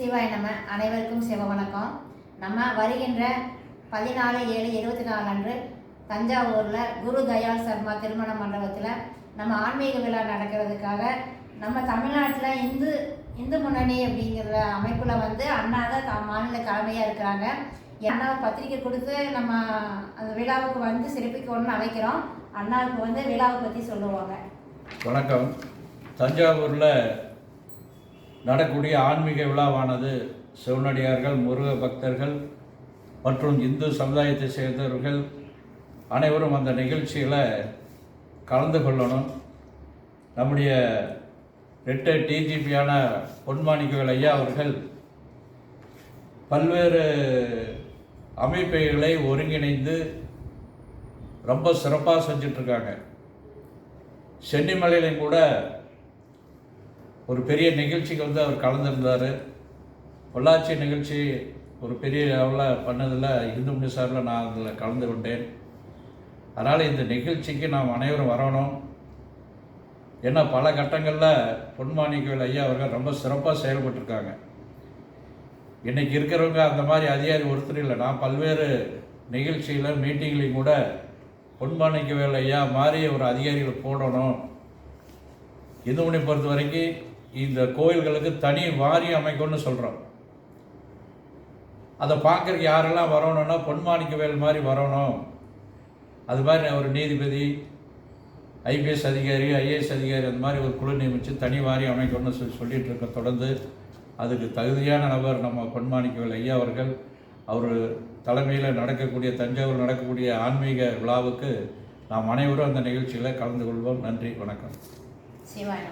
சிவாய் நம்ம அனைவருக்கும் சிவ வணக்கம். நம்ம வருகின்ற பதினாலு ஏழு இருபத்தி நாலு அன்று தஞ்சாவூரில் குரு தயாள் சர்மா திருமண மண்டபத்தில் நம்ம ஆன்மீக விழா நடக்கிறதுக்காக நம்ம தமிழ்நாட்டில் இந்து இந்து முன்னணி அப்படிங்கிற அமைப்பில் வந்து அண்ணா தான் த- மாநில தலைமையாக இருக்கிறாங்க. அண்ணாவை பத்திரிக்கை கொடுத்து நம்ம அந்த விழாவுக்கு வந்து சிறப்பிக்கணும்னு அழைக்கிறோம். அண்ணாவுக்கு வந்து விழாவை பற்றி சொல்லுவாங்க. வணக்கம். தஞ்சாவூரில் நடக்கூடிய ஆன்மீக விழாவானது சிவனடியார்கள் முருக பக்தர்கள் மற்றும் இந்து சமுதாயத்தை சேர்ந்தவர்கள் அனைவரும் அந்த நிகழ்ச்சியில் கலந்து கொள்ளணும். நம்முடைய ரிட்டையர் டிஜிபியான பொன்மாணிக்கவேல் ஐயா அவர்கள் பல்வேறு அமைப்புகளை ஒருங்கிணைந்து ரொம்ப சிறப்பாக செஞ்சிட்ருக்காங்க. சென்னிமலையிலையும் கூட ஒரு பெரிய நிகழ்ச்சிக்கு வந்து அவர் கலந்துருந்தார். பொள்ளாச்சி நிகழ்ச்சி ஒரு பெரிய லெவலில் பண்ணதில் இந்து மினிசாரில் நான் அதில் கலந்து கொண்டேன். அதனால் இந்த நிகழ்ச்சிக்கு நாம் அனைவரும் வரணும். ஏன்னா பல கட்டங்களில் பொன்மாணிக்கவேல் ஐயா அவர்கள் ரொம்ப சிறப்பாக செயல்பட்டிருக்காங்க. இன்றைக்கி இருக்கிறவங்க அந்த மாதிரி அதிகாரி ஒருத்தர் இல்லை. நான் பல்வேறு நிகழ்ச்சியில் மீட்டிங்லேயும் கூட பொன்மாணிக்கவேல் ஐயா மாதிரி ஒரு அதிகாரிகளை போடணும். இந்துமணி பொறுத்த வரைக்கும் இந்த கோயில்களுக்கு தனி வாரியம் அமைக்கணும்னு சொல்கிறோம் அதை பார்க்கறதுக்கு யாரெல்லாம் வரணும்னா பொன்மாணிக்கவேல் மாதிரி வரணும். அது மாதிரி ஒரு நீதிபதி ஐபிஎஸ் அதிகாரி ஐஏஎஸ் அதிகாரி அந்த மாதிரி ஒரு குழு நியமித்து தனி வாரியம் அமைக்கணும்னு சொல்லி சொல்லிட்டு இருக்க தொடர்ந்து அதுக்கு தகுதியான நபர் நம்ம பொன்மாணிக்கவேல் ஐயா அவர்கள். அவர் தலைமையில் நடக்கக்கூடிய தஞ்சாவூர் நடக்கக்கூடிய ஆன்மீக விழாவுக்கு நாம் அனைவரும் அந்த நிகழ்ச்சியில் கலந்து கொள்வோம். நன்றி வணக்கம். சிவாய